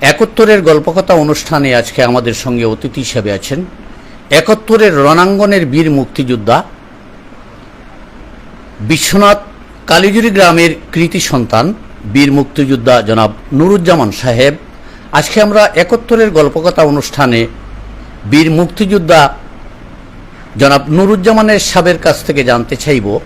একাত্তরের গল্পকথা অনুষ্ঠানে আজকে আমাদের সঙ্গে অতিথি হিসেবে আছেন একাত্তরের রণাঙ্গনের বীর মুক্তিযোদ্ধা বিশ্বনাথ কালীজুরি গ্রামের কৃতি সন্তান, বীর মুক্তিযোদ্ধা জনাব নুরুজ্জামান সাহেব। আজকে আমরা একাত্তরের গল্পকথা অনুষ্ঠানে বীর মুক্তিযোদ্ধা জনাব নুরুজ্জামানের সাহেবের কাছ থেকে জানতে চাইব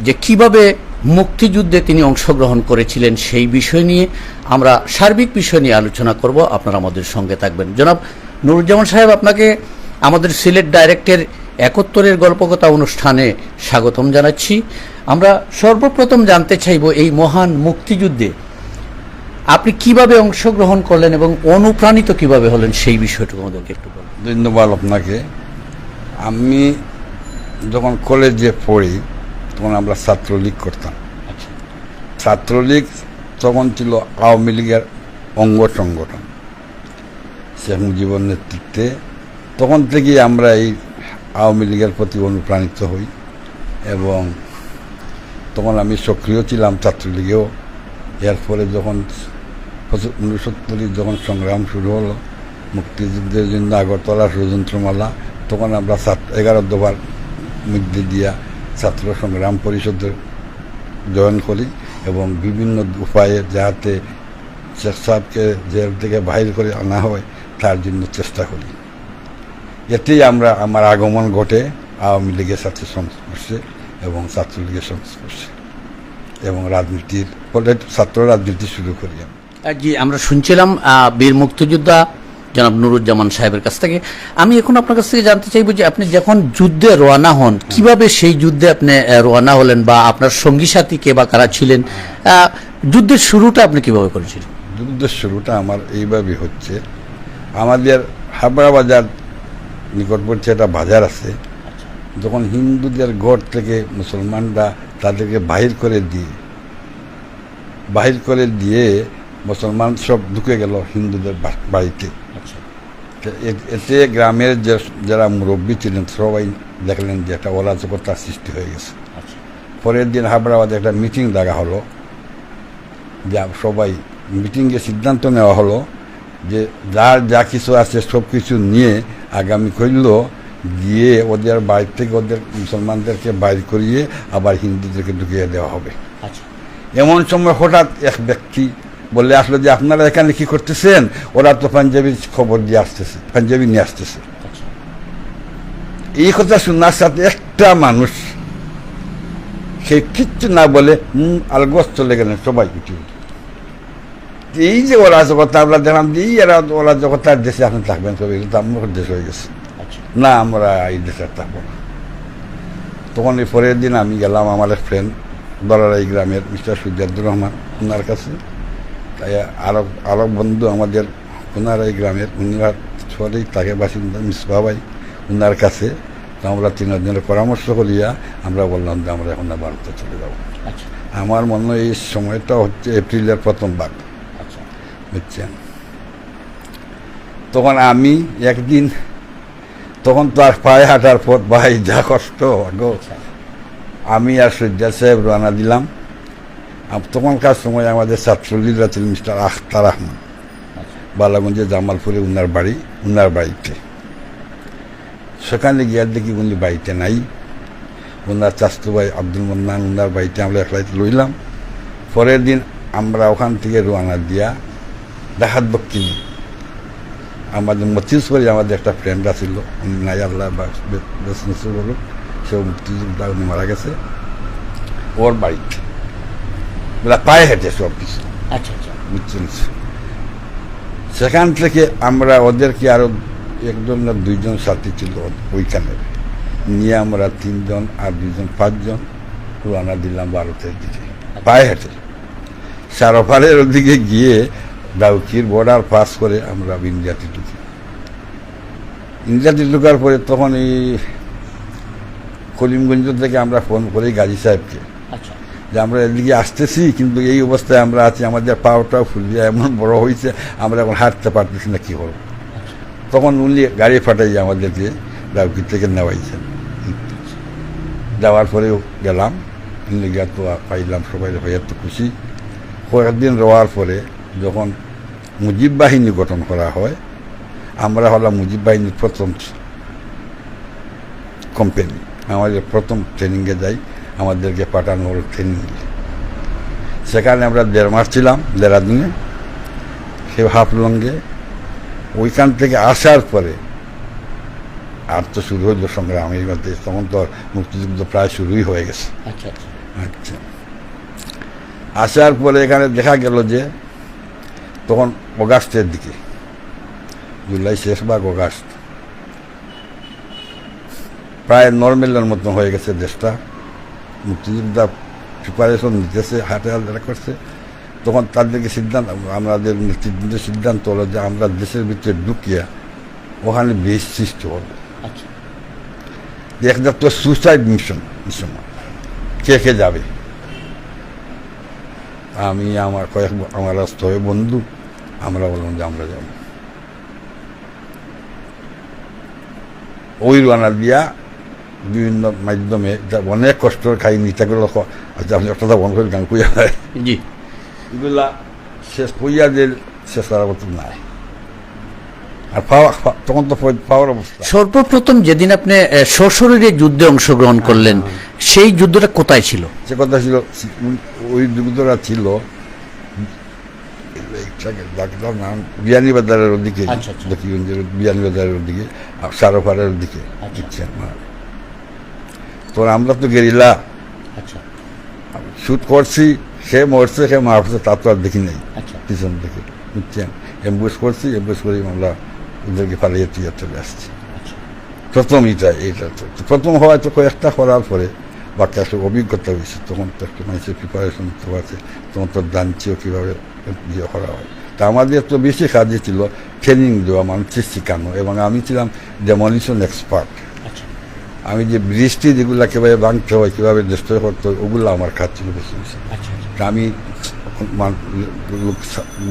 যে কীভাবে মুক্তিযুদ্ধে তিনি অংশগ্রহণ করেছিলেন সেই বিষয় নিয়ে আমরা সার্বিক বিষয় নিয়ে আলোচনা করব। আপনারা আমাদের সঙ্গে থাকবেন। জনাব নুরুজ্জামান সাহেব, আপনাকে আমাদের সিলেট ডাইরেক্টের একত্তরের গল্পকথা অনুষ্ঠানে স্বাগতম জানাচ্ছি। আমরা সর্বপ্রথম জানতে চাইব এই মহান মুক্তিযুদ্ধে আপনি কীভাবে অংশগ্রহণ করলেন এবং অনুপ্রাণিত কীভাবে হলেন সেই বিষয়টুকু আমাদেরকে একটু বলুন। ধন্যবাদ আপনাকে। আমি যখন কলেজে পড়ি তখন আমরা ছাত্রলীগ করতাম। ছাত্রলীগ তখন ছিল আওয়ামী লীগের অঙ্গ সংগঠন। শেখ মুজিবুর নেতৃত্বে। তখন থেকেই আমরা এই আওয়ামী লীগের প্রতি অনুপ্রাণিত হই এবং তখন আমি সক্রিয় ছিলাম ছাত্রলীগেও। এর ফলে যখন উনসত্তরের যখন সংগ্রাম শুরু হলো মুক্তিযুদ্ধের জন্য আগরতলা ষড়যন্ত্রমালা তখন আমরা ছাত্র এগারো দফার মধ্যে দিয়া ছাত্র সংগ্রাম পরিষদের জয়েন করি এবং বিভিন্ন উপায়ে যাতে শেখ সাহেবকে জেল থেকে বাহির করে আনা হয়, তার জন্য চেষ্টা করি। এতেই আমরা, আমার আগমন ঘটে আওয়ামী লীগের সাথে সংস্পর্শে এবং ছাত্রলীগের সংস্পর্শে এবং রাজনীতির ছাত্র রাজনীতি শুরু করি আমি। জি, আমরা শুনছিলাম বীর মুক্তিযোদ্ধা জনাব নুরুজ্জামান সাহেবের কাছ থেকে। আমি এখন আপনার কাছ থেকে জানতে চাইব যে আপনি যখন যুদ্ধে রওনা হন, কীভাবে সেই যুদ্ধে আপনি রওনা হলেন বা আপনার সঙ্গী সাথী কে বা কারা ছিলেন? যুদ্ধের শুরুটা আপনি কীভাবে করেছিলেন? যুদ্ধের শুরুটা আমার এইভাবে হচ্ছে। আমাদের হাবড়া বাজার নিকটবর্তী একটা বাজার আছে। যখন হিন্দুদের গড় থেকে মুসলমানরা তাদেরকে বাহির করে দিয়ে, বাহির করে দিয়ে মুসলমান সব ঢুকে গেল হিন্দুদের বাড়িতে। এতে গ্রামের যে যারা মুরব্বী ছিলেন সবাই দেখলেন যে একটা অরাজকতার সৃষ্টি হয়ে গেছে। পরের দিন হাবড়াবাদে একটা মিটিং ডাকা হলো যা সবাই মিটিংয়ে সিদ্ধান্ত নেওয়া হলো যে যার যা কিছু আছে সব কিছু নিয়ে আগামী করল গিয়ে ওদের বাড়ি থেকে ওদের মুসলমানদেরকে বাইর করিয়ে আবার হিন্দুদেরকে ঢুকিয়ে দেওয়া হবে। আচ্ছা। এমন সময় হঠাৎ এক ব্যক্তি বলে আসলে যে আপনারা এখানে কি করতেছেন? ওরা তো পাঞ্জাবির খবর দিয়ে আসতেছে পাঞ্জাবি নিয়ে আসতেছে। এই কথা শোনার সাথে একটা মানুষ সে কিচ্ছু না বলে হুম আলগস চলে গেলেন সবাই উঠে এই যে ওরা অরাজকতা আমরা দেখলাম যে এই এরা অরাজকতার দেশে আপনি থাকবেন সবাই কিন্তু আমার দেশ হয়ে গেছে। আচ্ছা। না আমরা এই দেশে থাকব না। তখন এই পরের দিন আমি গেলাম আমার এক ফ্রেন্ড দলারাই গ্রামের মিস্টার সুজাদুর রহমান ওনার কাছে। তাই আরও আরব বন্ধু আমাদের ওনার এই গ্রামের উনারা সবাই তাকে বাসিন্দা মিসবা ভাই ওনার কাছে। তো আমরা তিন তিনজনের পরামর্শ করিয়া আমরা বললাম যে আমরা এখন ভারতে চলে যাব। আচ্ছা। আমার মনে হয় এই সময়টা হচ্ছে এপ্রিলের প্রথম ভাগ। আচ্ছা। বুঝছেন? তখন আমি একদিন তখন তো আর পায়ে হাঁটার পথ ভাই যা কষ্ট গো। আমি আর সজ্জা সাহেব রানা দিলাম। তখনকার সময় আমাদের ছাত্রলীগরা ছিল মিস্টার আখতার আহমদ বালাগঞ্জে জামালপুরে উনার বাড়ি, উনার বাড়িতে। সেখানে গিয়ে দেখি উনি বাড়িতে নাই। ওনার চাস্তু ভাই আব্দুল মন্নান উনার বাড়িতে আমরা একলাই লইলাম পরের দিন আমরা ওখান থেকে রোয়ানা দিয়া দেখাত বক্কিনি আমাদের মতিসপুরে আমাদের একটা ফ্রেন্ড আছিল, উনি নাই আল্লাহ বা সে মুক্তিযোদ্ধা, উনি মারা গেছে। ওর বাড়িতে। বলে পায়ে হেঁটে সব কিছু আচ্ছা আচ্ছা। বুঝছেন সেখান থেকে আমরা ওদেরকে আরও একজন না দুইজন সাথী ছিল ওইখানে। নিয়ে আমরা তিনজন আর দুইজন পাঁচজন রওনা দিলাম ভারতের দিকে। পায়ে হেঁটে। সারোফারের ওদিকে গিয়ে ডাউকির বর্ডার পাস করে আমরা ইন্ডিয়াতে ঢুকি। ইন্ডিয়াতে ঢুকার পরে তখন এই কলিমগঞ্জ থেকে আমরা ফোন করি গাজী সাহেবকে। আচ্ছা যে আমরা এদিকে আসতেছি, কিন্তু এই অবস্থায় আমরা আছি, আমাদের পাওয়াটাও ফুলিয়ে এমন বড় হয়েছে, আমরা এখন হাঁটতে পারতেছি না, কী করব? তখন উনি গাড়ি ফাটাই আমাদেরকে ডাউকি থেকে নেওয়াইছেন। যাওয়ার পরেও গেলাম। ইন্ডিয়া তো পাইলাম, সবাই ভাই এত খুশি। কয়েকদিন রোয়ার পরে যখন মুজিব বাহিনী গঠন করা হয়, আমরা হলাম মুজিব বাহিনীর প্রথম কোম্পানি আমাদের প্রথম ট্রেনিংয়ে যাই। আমাদেরকে পাঠানো হলো ট্রেনিং সেখানে আমরা দেড় মাস ছিলাম দেরাদুনে। সে হাফলঙ্গে ওইখান থেকে আসার পরে আর তো শুরু হইল সংগ্রাম। এই মধ্যে তখন তো মুক্তিযুদ্ধ প্রায় শুরুই হয়ে গেছে। আচ্ছা আচ্ছা। আচ্ছা। আসার পরে এখানে দেখা গেল যে তখন অগাস্টের দিকে জুলাই শেষ ভাগ অগাস্ট প্রায় নর্মেলের মতো হয়ে গেছে দেশটা। মুক্তিযোদ্ধা প্রিপারেশন নিতেছে হাটে হাতে করছে। তখন তাদেরকে সিদ্ধান্ত আমাদের নেতৃত্বের সিদ্ধান্ত হলো যে আমরা দেশের ভিতরে ঢুকিয়া ওখানে বেশ সৃষ্টি হবে আচ্ছা। একটা তো সুসাইড মিশন সময় কে কে যাবে? আমি আমার কয়েক আমার স্থয় বন্ধু আমরা বললাম যে আমরা যাব। ওই রানা দিয়া বিভিন্ন মাধ্যমে যা অনেক কষ্ট খাই নিতাগুলো আচ্ছা আপনি একটা বন্ধ করে গান কুইয়া হয় জি এগুলা শেষ কইয়া যে শেষ করার মতো নাই আর পাওয়া তখন তো পাওয়ার অবস্থা সর্বপ্রথম যেদিন আপনি সশরীরে যুদ্ধে অংশগ্রহণ করলেন। সেই যুদ্ধটা কোথায় ছিল? সে কথা ছিল ওই যুদ্ধটা ছিল ডাক্তার নাম বিয়ানীবাজারের ওদিকে। আচ্ছা, আচ্ছা। বিয়ানীবাজারের ওদিকে আর সারোপাড়ের ওদিকে। আচ্ছা। বুঝছেন তো আমরা তো গেরিলা। আচ্ছা। শুট করছি সে মরছে সে মারছে তা তো আর দেখি নাই। আচ্ছা। পিছন থেকে বুঝছেন? এম্বুস করছি এম্বুস করে আমরা ওদেরকে পালিয়ে তুইয়া চলে আসছি। আচ্ছা। প্রথম এটা এইটা তো। প্রথম হওয়ায় তো কয়েকটা করার পরে বাকি আসলে অভিজ্ঞতা হয়েছে তখন তো একটু মানুষের প্রিপারেশন তো আছে তখন তো জানছিও কীভাবে ইয়ে করা হয়। তা আমাদের তো বেশি কাজে ছিল ট্রেনিং দেওয়া মানুষের শেখানো এবং আমি ছিলাম ডেমলিশন এক্সপার্ট আমি যে বৃষ্টি যেগুলো কীভাবে ভাঙতে হয় কীভাবে ডিস্ট্রয় করতে হয় ওগুলো আমার কাজ ছিল বেশি বেশি। আচ্ছা তা আমি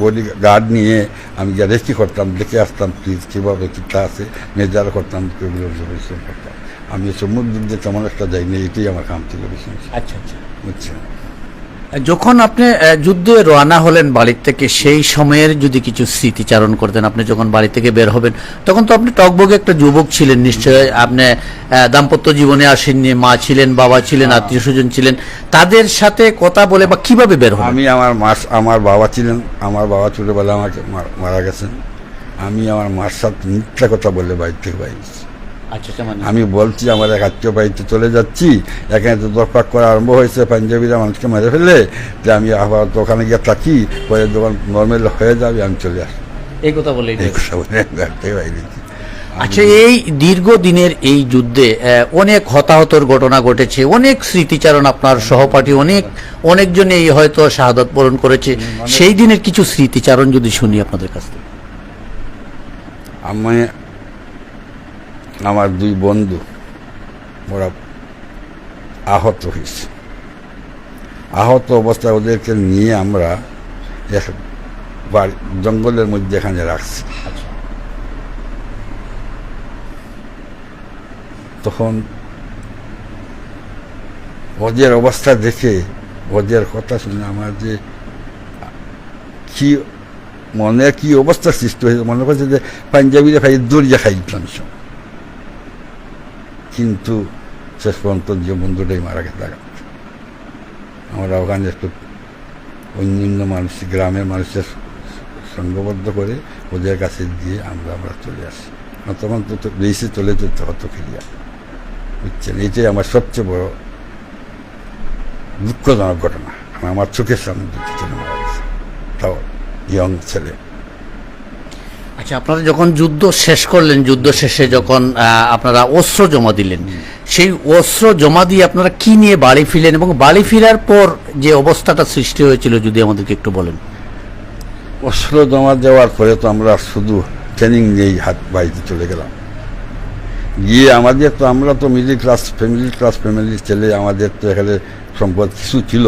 বডি গার্ড নিয়ে আমি গিয়ে রেস্টি করতাম দেখে আসতাম প্লিজ কীভাবে কীটা আছে মেজার করতাম ওগুলো পরিশ্রম করতাম। আমি সমুদ্র দিয়ে তেমন একটা যাইনি এটাই আমার কাম ছিল বেশি বেশি। আচ্ছা আচ্ছা। বুঝছেন? যখন আপনি যুদ্ধে রওনা হলেন বাড়ির থেকে, সেই সময়ের যদি কিছু স্মৃতিচারণ করতেন, আপনি যখন বাড়ি থেকে বের হবেন, তখন তো আপনি টকবগে একটা যুবক ছিলেন নিশ্চয়ই আপনি দাম্পত্য জীবনে আসেননি, মা ছিলেন, বাবা ছিলেন, আত্মীয় স্বজন ছিলেন, তাদের সাথে কথা বলে বা কীভাবে বের হবেন আমি আমার মাস আমার বাবা ছিলেন, আমার বাবা ছোটোবেলা আমাকে মারা গেছেন। আমি আমার মার সাথে মিথ্যা কথা বলে বাড়ি থেকে বাইরে আমি বলছি আমার এক আত্মীয় বাড়িতে চলে যাচ্ছি। এখানে তো দরপাক করা আরম্ভ হয়েছে পাঞ্জাবিরা মানুষকে মেরে ফেলে যে আমি আবার দোকানে গিয়ে থাকি পরে দোকান নর্মাল হয়ে যাবে আমি চলে আসি। এই কথা বলে এই কথা বলে আমি বাইরে আচ্ছা এই দীর্ঘদিনের এই যুদ্ধে অনেক হতাহতর ঘটনা ঘটেছে অনেক স্মৃতিচারণ আপনার সহপাঠী অনেক অনেকজন এই হয়তো শাহাদত বরণ করেছে। সেই দিনের কিছু স্মৃতিচারণ যদি শুনি আপনাদের কাছ থেকে। আমি আমার দুই বন্ধু, ওরা আহত হয়েছে আহত অবস্থায় ওদেরকে নিয়ে আমরা জঙ্গলের মধ্যে এখানে রাখছি তখন ওদের অবস্থা দেখে ওদের কথা শুনে আমার যে কি মনে, কি অবস্থা সৃষ্টি হয়েছে, মনে করছে যে পাঞ্জাবিরা খাই দরিয়া খাই দিতাম সব। কিন্তু শেষ পর্যন্ত যে বন্ধুটাই মারা গেছে। আমরা ওখানে একটু অন্যান্য মানুষ, গ্রামের মানুষের সংঘবদ্ধ করে ওদের কাছে দিয়ে আমরা আমরা চলে আসি। তখন তো বেশি চলে যেতে হতো ক্রিয়া বুঝছেন? এটাই আমার সবচেয়ে বড় দুঃখজনক ঘটনা। আমার চোখের সামনে দুটি ছেলে মারা গেছে। তাও ইয়ং ছেলে। আচ্ছা আপনারা যখন যুদ্ধ শেষ করলেন যুদ্ধ শেষে যখন আপনারা অস্ত্র জমা দিলেন সেই অস্ত্র জমা দিয়ে আপনারা কি নিয়ে বাড়ি ফিরলেন এবং বাড়ি ফেরার পর যে অবস্থাটা সৃষ্টি হয়েছিল যদি আমাদেরকে একটু বলেন? অস্ত্র জমা দেওয়ার পরে তো আমরা শুধু ট্রেনিং নিয়েই হাত বাড়িতে চলে গেলাম। গিয়ে আমাদের তো আমরা তো মিডিল ক্লাস ফ্যামিলি ক্লাস ফ্যামিলির ছেলে আমাদের তো এখানে সম্পদ কিছু ছিল।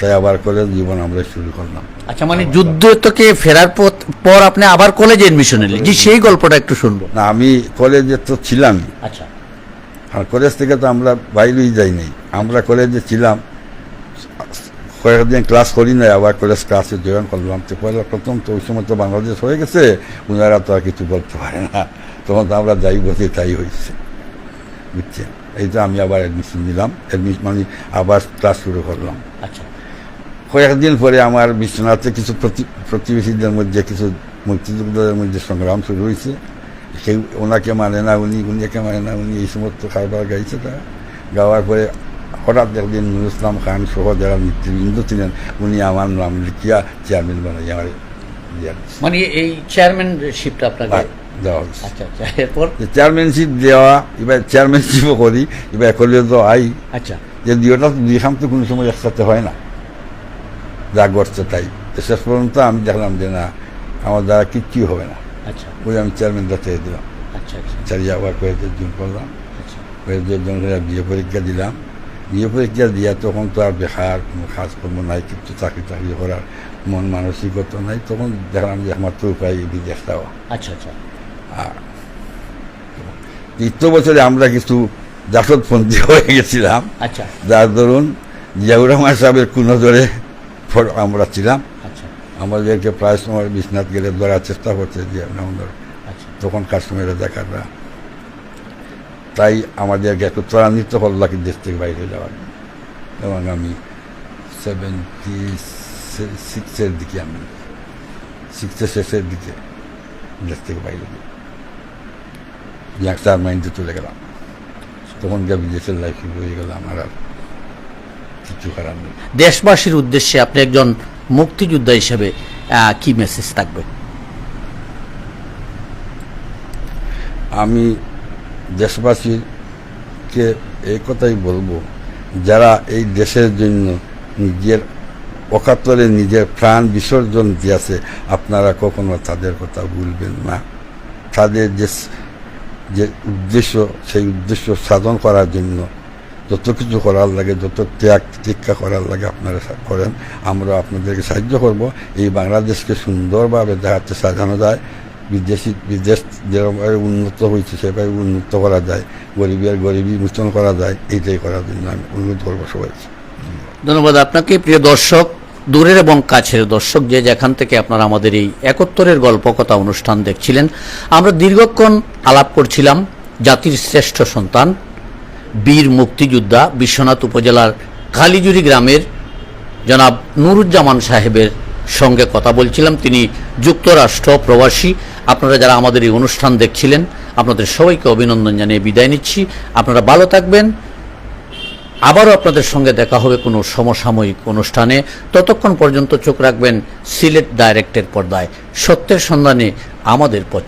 তাই আবার কলেজ জীবন আমরা শুরু করলাম। আচ্ছা মানে যুদ্ধ থেকে ফেরার পর- পর আপনি আবার কলেজে এডমিশন নিলেন? জি সেই গল্পটা একটু শুনব। না আমি কলেজে তো ছিলাম। আচ্ছা। আর কলেজ থেকে তো আমরা বাইরেই যাই নাই। আমরা কলেজে ছিলাম। কয়েকদিন ক্লাস করি নাই আবার কলেজ ক্লাসে জয়েন করলাম। তো পয়লা প্রথম তো ওই সময় তো বাংলাদেশ হয়ে গেছে ওনারা তো আর কিছু বলতে পারে না। তখন তো আমরা যাই বসে তাই হয়েছে। বুঝছেন? এই তো আমি আবার অ্যাডমিশন নিলাম। অ্যাডমিশন মানে আবার ক্লাস শুরু করলাম। আচ্ছা। কয়েকদিন পরে আমার বিশ্বনাথে কিছু প্রতি- প্রতিবেশীদের মধ্যে কিছু মুক্তিযোদ্ধাদের মধ্যে সংগ্রাম শুরু হয়েছে। কেউ ওনাকে মানে না উনি উনিকে মানে না উনি এই সমস্ত খাবার গাইছে তারা গাওয়ার পরে হঠাৎ একদিন নুর ইসলাম খান সহ যারা নেতৃবৃন্দ ছিলেন উনি আমার নাম লিখিয়া চেয়ারম্যান বানাই আমার মানে এই চেয়ারম্যানশিপটা আপনাকে দেওয়া হয়েছে। আচ্ছা আচ্ছা এরপর? চেয়ারম্যানশিপ দেওয়া এবার চেয়ারম্যানশিপও করি এবার করলে তো আই। আচ্ছা। যে দুইটা দুই খাম তো কোনো সময় একসাথে হয় না। যা করছে তাই। শেষ পর্যন্ত আমি দেখলাম যে না আমার দ্বারা কিচ্ছু হবে না। আচ্ছা। ওই আমি চেয়ারম্যানটা চেয়ে দিলাম। আচ্ছা আচ্ছা। আবার জুন করলাম। আচ্ছা। কয়েকজন জন করে বিয়ে পরীক্ষা দিলাম। বিয়ে পরীক্ষা দিয়া তখন তো আর বেকার কোনো কাজকর্ম নাই কিছু চাকরি টাকরি করার মন মানসিকতা নাই। তখন দেখলাম যে আমার তো উপায় বিদেশ যাওয়া আচ্ছা। আচ্ছা দ্বিতীয় বছরে আমরা কিছু জাসদপন্থী হয়ে গেছিলাম। আচ্ছা। যার ধরুন জিয়াউর রহমান সাহেবের কোন ধরে আমরা ছিলাম। আচ্ছা। আমাদেরকে প্রায় সময় বিশ্বনাথ গেলে ধরার চেষ্টা করছে যে আমাদের আচ্ছা। তখনকার সময় রাজাকাররা তাই আমাদেরকে একটু ত্বরান্বিত করল কি দেশ থেকে বাইরে যাওয়ার। এবং আমি সেভেন্টি সিক্সের দিকে আমি সিক্সের শেষের দিকে দেশ থেকে বাইরে ইয়াংস্টার মাইন্ডে চলে গেলাম। তখন যা বিদেশের লাইফ শুরু হয়ে গেল আমার আর কিছু দেশবাসীর উদ্দেশ্যে আপনি একজন মুক্তিযোদ্ধা হিসেবে কি মেসেজ থাকবে? আমি দেশবাসীকে এই কথাই বলব যারা এই দেশের জন্য নিজের অকাতরে নিজের প্রাণ বিসর্জন দিয়েছে আপনারা কখনো তাদের কথা ভুলবেন না। তাদের যে যে উদ্দেশ্য সেই উদ্দেশ্য সাধন করার জন্য যত কিছু করার লাগে, যত ত্যাগ তীক্ষা করার লাগে আপনারা করেন, আমরা আপনাদেরকে সাহায্য করব। এই বাংলাদেশকে সুন্দরভাবে দেখাতে সাজানো যায়। বিদেশি, বিদেশ যেভাবে উন্নত হয়েছে, সেভাবে উন্নত করা যায়। গরিবের গরিবী মোচন করা যায়। এইটাই করার জন্য আমি অনুরোধ করব সবাই ধন্যবাদ আপনাকে। প্রিয় দর্শক, দূরের এবং কাছের দর্শক যে যেখান থেকে আপনারা আমাদের এই একত্তরের গল্পকথা অনুষ্ঠান দেখছিলেন, আমরা দীর্ঘক্ষণ আলাপ করছিলাম জাতির শ্রেষ্ঠ সন্তান বীর মুক্তিযোদ্ধা বিশ্বনাথ উপজেলার কালীজুরি গ্রামের জনাব নুরুজ্জামান সাহেবের সঙ্গে কথা বলছিলাম। তিনি যুক্তরাষ্ট্র প্রবাসী। আপনারা যারা আমাদের এই অনুষ্ঠান দেখছিলেন, আপনাদের সবাইকে অভিনন্দন জানিয়ে বিদায় নিচ্ছি। আপনারা ভালো থাকবেন। আবারও আপনাদের সঙ্গে দেখা হবে কোনো সমসাময়িক অনুষ্ঠানে। ততক্ষণ পর্যন্ত চোখ রাখবেন সিলেট ডাইরেক্টের পর্দায়। সত্যের সন্ধানে আমাদের পথ